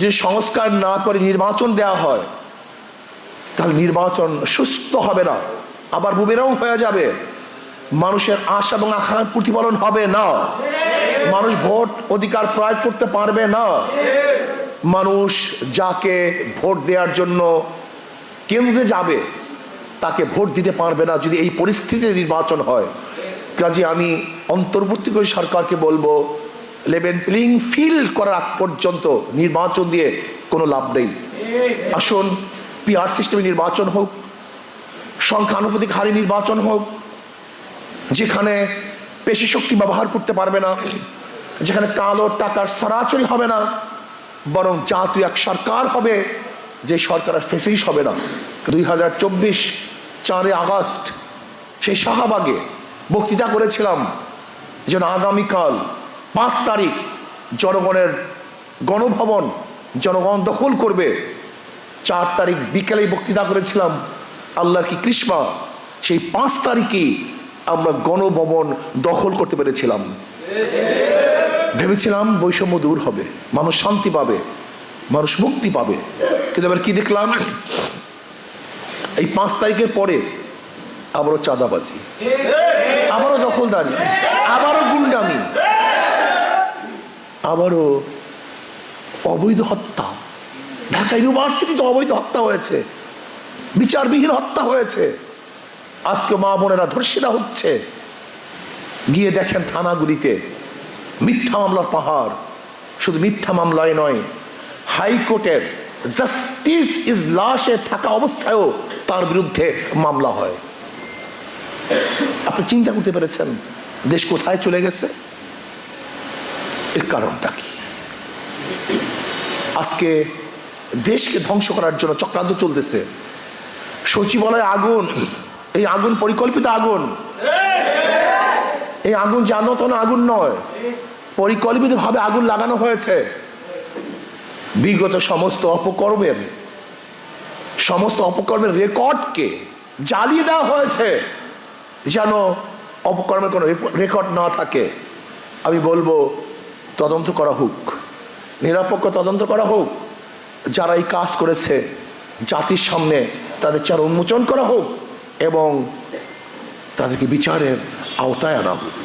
যদি সংস্কার না করে নির্বাচন দেওয়া হয়, তাহলে নির্বাচন সুস্থ হবে না, আবার বুমেরাও হয়ে যাবে। মানুষের আশা এবং আকাঙ্ক্ষার প্রতিফলন হবে না। মানুষ ভোট অধিকার প্রয়োগ করতে পারবে না। মানুষ যাকে ভোট দেওয়ার জন্য কেন্দ্রে যাবে, তাকে ভোট দিতে পারবে না যদি এই পরিস্থিতিতে নির্বাচন হয়। কাজে আমি অন্তর্বর্তী করে সরকারকে বলব লেভেন প্লেইং ফিল্ড করার আগ পর্যন্ত নির্বাচন দিয়ে কোনো লাভ নেই। আসুন পিআর সিস্টেমে নির্বাচন হোক, সংখ্যানুপাতিক হারে নির্বাচন হোক, যেখানে পেশি শক্তি ব্যবহার করতে পারবে না, যেখানে কালো টাকার সরাসরি হবে না, বরং জাতীয় এক সরকার হবে, যে সরকার আর ফেসিস হবে না। দুই হাজার চব্বিশ চারে আগস্ট, সেই শাহবাগে বক্তৃতা করেছিলাম, যেন আগামীকাল পাঁচ তারিখ জনগণের গণভবন, জনগণ দখল করবে। চার তারিখ বিকেলে বক্তৃতা করেছিলাম, আল্লাহ কি কৃষ্মা সেই পাঁচ তারিখে আমরা গণভবন দখল করতে পেরেছিলাম। ভেবেছিলাম বৈষম্য দূর হবে, মানুষ শান্তি পাবে, মানুষ মুক্তি পাবে। কিন্তু এবার কি দেখলাম? এই পাঁচ তারিখের পরে আবারও চাঁদাবাজি। আবারও দখলদারি। আবারও গুন্ডামি আবারও অবৈধ হত্যা। ঢাকা ইউনিভার্সিটিতে অবৈধ হত্যা হয়েছে। বিচারবিহীন হত্যা হয়েছে। আজকে মা বোনেরা ধর্ষিতা হচ্ছে। গিয়ে দেখেন থানাগুলিতে মিথ্যা মামলার পাহাড়। শুধু মিথ্যা মামলায় নয়, হাইকোর্টের জাস্টিস ইজ লাশে থাকা অবস্থায়ও তার বিরুদ্ধে মামলা হয়। আপনি চিন্তা করতে পেরেছেন, দেশ কোথায় চলে গেছে? এর কারণটা কি? আজকে দেশকে ধ্বংস করার জন্য চক্রান্ত চলতেছে। সচিবালয় আগুন, এই আগুন পরিকল্পিত আগুন। এই আগুন জানো তো না আগুন নয়, পরিকল্পিতভাবে আগুন লাগানো হয়েছে। বিগত সমস্ত অপকর্মের সমস্ত অপকর্মের রেকর্ডকে জ্বালিয়ে দেওয়া হয়েছে। যেন অপকর্মের কোনো রেকর্ড না থাকে। আমি বলব তদন্ত করা হোক, নিরাপক্ষ তদন্ত করা হোক, যারা এই কাজ করেছে, জাতির সামনে তাদের চার উন্মোচন করা হোক এবং তাদেরকে বিচারের আওতায় আনা হোক।